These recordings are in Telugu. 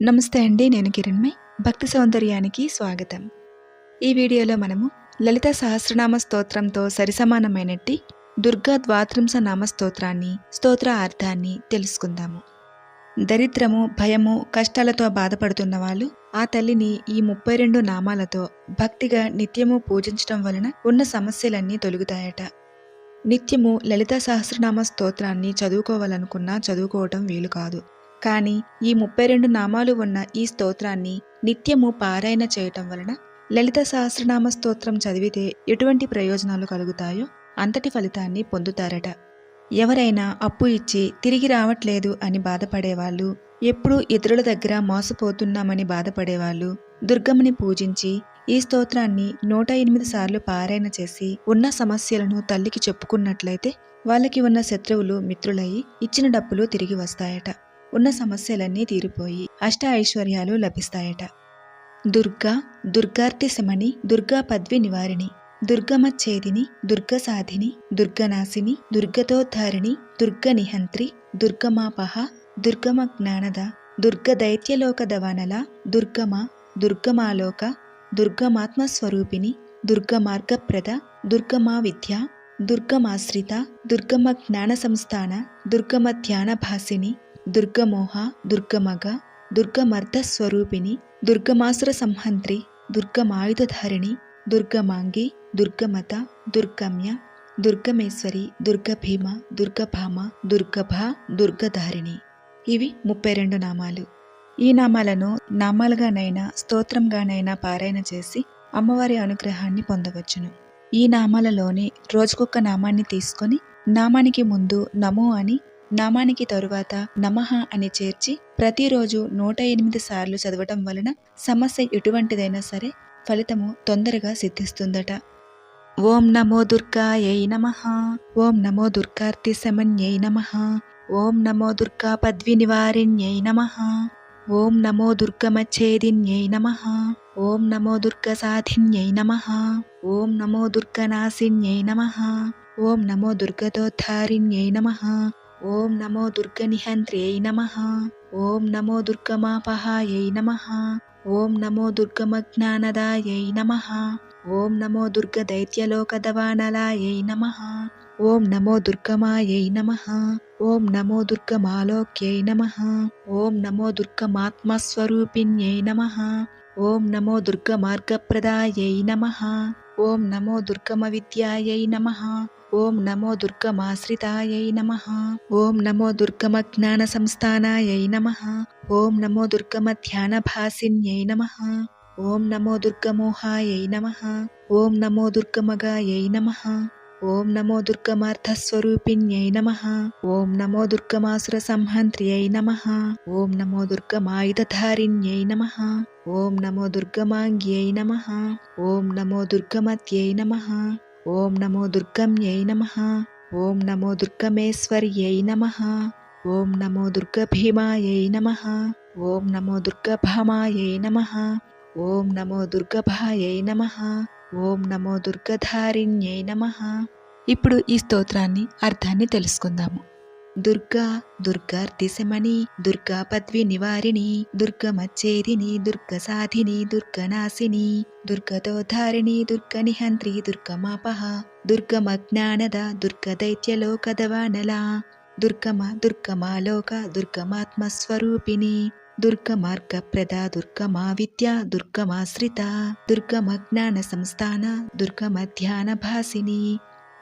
నమస్తే అండి నేను కిరణ్మయ్. భక్తి సౌందర్యానికి స్వాగతం. ఈ వీడియోలో మనము లలిత సహస్రనామ స్తోత్రంతో సరిసమానమైనట్టి దుర్గా ద్వాత్రింశ నామ స్తోత్రాన్ని స్తోత్ర అర్థాన్ని తెలుసుకుందాము. దరిద్రము భయము కష్టాలతో బాధపడుతున్న వాళ్ళు ఆ తల్లిని ఈ ముప్పై రెండు నామాలతో భక్తిగా నిత్యము పూజించడం వలన ఉన్న సమస్యలన్నీ తొలుగుతాయట. నిత్యము లలిత సహస్రనామ స్తోత్రాన్ని చదువుకోవాలనుకున్నా చదువుకోవటం వీలు కాదు. కానీ ఈ ముప్పై రెండు నామాలు ఉన్న ఈ స్తోత్రాన్ని నిత్యము పారాయణ చేయటం వలన లలిత సహస్రనామ స్తోత్రం చదివితే ఎటువంటి ప్రయోజనాలు కలుగుతాయో అంతటి ఫలితాన్ని పొందుతారట. ఎవరైనా అప్పు ఇచ్చి తిరిగి రావట్లేదు అని బాధపడేవాళ్ళు ఎప్పుడూ ఇతరుల దగ్గర మోసపోతున్నామని బాధపడేవాళ్ళు దుర్గమ్మని పూజించి ఈ స్తోత్రాన్ని నూట ఎనిమిది సార్లు పారాయణ చేసి ఉన్న సమస్యలను తల్లికి చెప్పుకున్నట్లయితే వాళ్ళకి ఉన్న శత్రువులు మిత్రులయ్యి ఇచ్చిన డబ్బులు తిరిగి వస్తాయట. ఉన్న సమస్యలన్నీ తీరిపోయి అష్ట ఐశ్వర్యాలు లభిస్తాయట. దుర్గా దుర్గార్తి శమని దుర్గా పద్వి నివారిణి దుర్గమచ్ఛేదిని దుర్గసాధిని దుర్గనాశిని దుర్గతోద్ధారిణి దుర్గనిహంత్రి దుర్గమాపహ దుర్గమ జ్ఞానద దుర్గ దైత్యలోక దవనల దుర్గమ దుర్గమాలోక దుర్గమాత్మస్వరూపిణి దుర్గమార్గప్రద దుర్గమా విద్య దుర్గమాశ్రిత దుర్గమ జ్ఞాన సంస్థాన దుర్గమ ధ్యాన భాసిని దుర్గమోహ దుర్గమగ దుర్గమర్ధస్వరూపిణి దుర్గమాసుర సంహంత్రి దుర్గమాయుధధారిణి దుర్గమాంగి దుర్గమత దుర్గమ్య దుర్గమేశ్వరి దుర్గభీమ దుర్గభామ దుర్గభ దుర్గధారిణి. ఇవి ముప్పై రెండు నామాలు. ఈ నామాలను నామాలుగానైనా స్తోత్రంగానైనా పారాయణ చేసి అమ్మవారి అనుగ్రహాన్ని పొందవచ్చును. ఈ నామాలలోని రోజుకొక నామాన్ని తీసుకొని నామానికి ముందు నమో అని నామానికి తరువాత నమః అని చేర్చి ప్రతిరోజు నూట ఎనిమిది సార్లు చదవటం వలన సమస్య ఎటువంటిదైనా సరే ఫలితము తొందరగా సిద్ధిస్తుందట. ఓం నమో దుర్గాయై నమ. ఓం నమో దుర్గార్తి సమన్యై నమ. ఓం నమో దుర్గా పద్వి నివారిణ్యై నమ. ఓం నమో దుర్గమచ్ఛేదిన్యై నమ. ఓం నమో దుర్గసాధిన్యై నమ. ఓం నమో దుర్గనాశిన్యై నమ. ఓం నమో దుర్గతోద్ధారిణ్యై నమ. ఓం నమో దుర్గనిహంత్ర్యై నమ. ఓం నమో దుర్గమాపహాయై నమ. ఓం నమో దుర్గమజ్ఞానదాయై నమ. ఓం నమో దుర్గ దైత్యలోకదవానలాయై నమ. ఓం నమో దుర్గమాయై నమ. ఓం నమో దుర్గమాలోక్యై నమ. ఓం నమో దుర్గమాత్మస్వరూపిణ్యై నమ. ఓం నమో దుర్గమార్గప్రదాయై నమ. ఓం నమో దుర్గమ విద్యాయై నమ. ఓం నమో దుర్గమాశ్రితాయై నమ ఓం నమో దుర్గమ జ్ఞాన సంస్థానాయై నమ ఓం నమో దుర్గమ ధ్యాన భాసిన్యై నమ ఓం నమో దుర్గమోహాయై నమ ఓం నమో దుర్గమగాయై నమ ఓం నమో దుర్గమార్థస్వరూపిణ్యై నమ ఓం నమో దుర్గమాసుర సంహంత్ర్యై నమ ఓం నమో దుర్గమాయుధారిణ్యై నమ ఓం నమో దుర్గమాంగ్యై నమ ఓం నమో దుర్గమత్యై నమ ఓం నమో దుర్గమ్యై నమ. ఓం నమో దుర్గమేశ్వర్యై నమ. ఓం నమో దుర్గభీమాయై నమ. ఓం నమో దుర్గభామాయై నమ. ఓం నమో దుర్గభాయై నమ. ఓం నమో దుర్గధారిణ్యై నమ. ఇప్పుడు ఈ స్తోత్రాన్ని అర్థాన్ని తెలుసుకుందాము. దుర్గా దుర్గార్దిశమణి దుర్గా పద్వి నివారిణి దుర్గమచ్చేదిని దుర్గసాధిని దుర్గనాశిని దుర్గ నిహంత్రి దుర్గమాపహ దుర్గమజ్ఞానద దుర్గదైత్యలోకదవానల దుర్గమ దుర్గమాలోక దుర్గమాత్మస్వరూపిణి దుర్గమార్గప్రద దుర్గమా విద్య దుర్గమాశ్రిత దుర్గమజ్ఞాన సంస్థాన దుర్గమధ్యాన భాసిని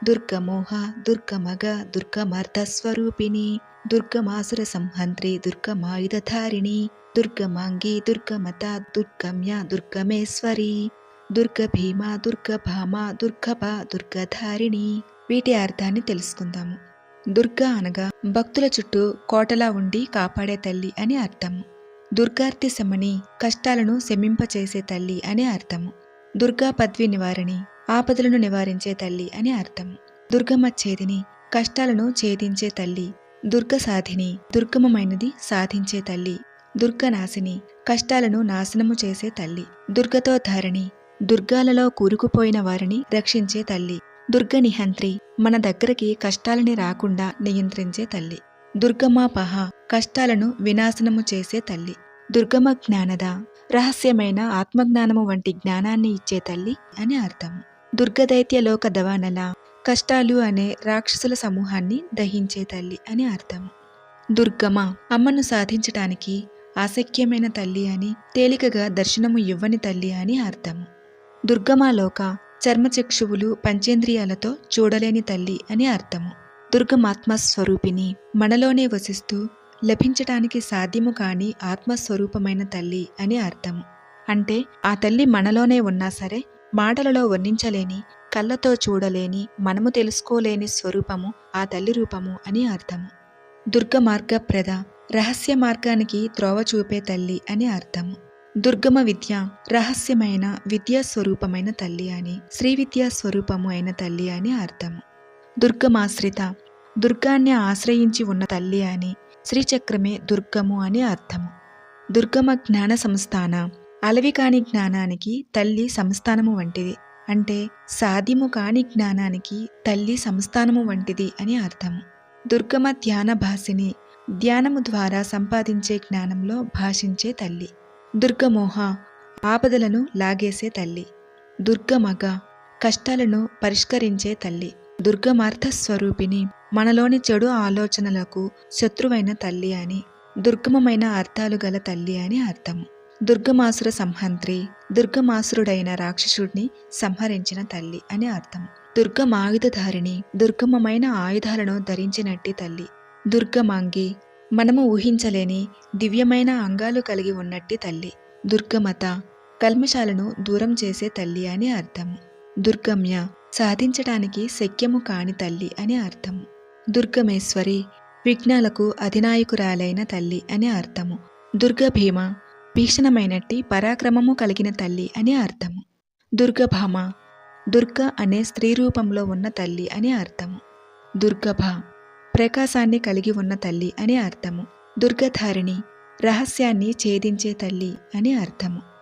దుర్గమోహ దుర్గమగ దుర్గమర్థస్వరూపిణి దుర్గమాసుర సంహంత్రి దుర్గమాయుధధారిణి దుర్గమాంగి దుర్గమత దుర్గమ్య దుర్గమేశ్వరి దుర్గభీమ దుర్గభామ దుర్గభ దుర్గధారిణి. వీటి అర్థాన్ని తెలుసుకుందాము. దుర్గా అనగా భక్తుల చుట్టూ కోటలా ఉండి కాపాడే తల్లి అని అర్థము దుర్గార్తి శమని కష్టాలను శమింపచేసే తల్లి అని అర్థము. దుర్గా పద్వి నివారణి ఆపదలను నివారించే తల్లి అని అర్థం. దుర్గమ్మ చేదిని కష్టాలను ఛేదించే తల్లి. దుర్గ సాధిని దుర్గమమైనది సాధించే తల్లి. దుర్గనాశిని కష్టాలను నాశనము చేసే తల్లి. దుర్గతో ధరణి దుర్గాలలో కూరుకుపోయిన వారిని రక్షించే తల్లి. దుర్గ నిహంత్రి మన దగ్గరికి కష్టాలని రాకుండా నియంత్రించే తల్లి. దుర్గమాపహ కష్టాలను వినాశనము చేసే తల్లి. దుర్గమ జ్ఞానద రహస్యమైన ఆత్మజ్ఞానము వంటి జ్ఞానాన్ని ఇచ్చే తల్లి అని అర్థము దుర్గదైత్య లోక దవానల కష్టాలు అనే రాక్షసుల సమూహాన్ని దహించే తల్లి అని అర్థం. దుర్గమ అమ్మను సాధించటానికి ఆసక్యమైన తల్లి అని తేలికగా దర్శనము ఇవ్వని తల్లి అని అర్థము దుర్గమాలోక చర్మచక్షువులు పంచేంద్రియాలతో చూడలేని తల్లి అని అర్థము దుర్గమాత్మస్వరూపిణి మనలోనే వసిస్తూ లభించటానికి సాధ్యము కాని ఆత్మస్వరూపమైన తల్లి అని అర్థము అంటే ఆ తల్లి మనలోనే ఉన్నా సరే మాటలలో వర్ణించలేని కళ్ళతో చూడలేని మనము తెలుసుకోలేని స్వరూపము ఆ తల్లి రూపము అని అర్థము. దుర్గ మార్గప్రద రహస్య మార్గానికి త్రోవ చూపే తల్లి అని అర్థము. దుర్గమ విద్య రహస్యమైన విద్యా స్వరూపమైన తల్లి అని శ్రీ విద్యా స్వరూపము అయిన తల్లి అని అర్థము. దుర్గమాశ్రిత దుర్గాన్ని ఆశ్రయించి ఉన్న తల్లి అని శ్రీచక్రమే దుర్గము అని అర్థము. దుర్గమ జ్ఞాన సంస్థాన అలవి కాని జ్ఞానానికి తల్లి సంస్థానము వంటిది. అంటే సాధ్యము కాని జ్ఞానానికి తల్లి సంస్థానము వంటిది అని అర్థము. దుర్గమ ధ్యాన భాషిని ధ్యానము ద్వారా సంపాదించే జ్ఞానంలో భాషించే తల్లి. దుర్గమోహ ఆపదలను లాగేసే తల్లి. దుర్గమగ కష్టాలను పరిష్కరించే తల్లి. దుర్గమార్థ స్వరూపిణి మనలోని చెడు ఆలోచనలకు శత్రువైన తల్లి అని దుర్గమమైన అర్థాలు గల తల్లి అని అర్థము. దుర్గమాసుర సంహంత్రి దుర్గమాసురుడైన రాక్షసుడిని సంహరించిన తల్లి అని అర్థం. దుర్గమాయుధధారిణి దుర్గమమైన ఆయుధాలను ధరించినట్టి తల్లి. దుర్గమాంగి మనము ఊహించలేని దివ్యమైన అంగాలు కలిగి ఉన్నట్టి తల్లి. దుర్గమత కల్మశాలను దూరం చేసే తల్లి అని అర్థం. దుర్గమ్య సాధించటానికి శక్యము కాని తల్లి అని అర్థం. దుర్గమేశ్వరి విఘ్నాలకు అధినాయకురాలైన తల్లి అని అర్థము. దుర్గభీమ భీషణమైనట్టి పరాక్రమము కలిగిన తల్లి అని అర్థము. దుర్గభామ దుర్గ అనే స్త్రీ రూపంలో ఉన్న తల్లి అని అర్థము. దుర్గభ ప్రకాశాన్ని కలిగి ఉన్న తల్లి అని అర్థము. దుర్గధారిణి రహస్యాన్ని ఛేదించే తల్లి అని అర్థము.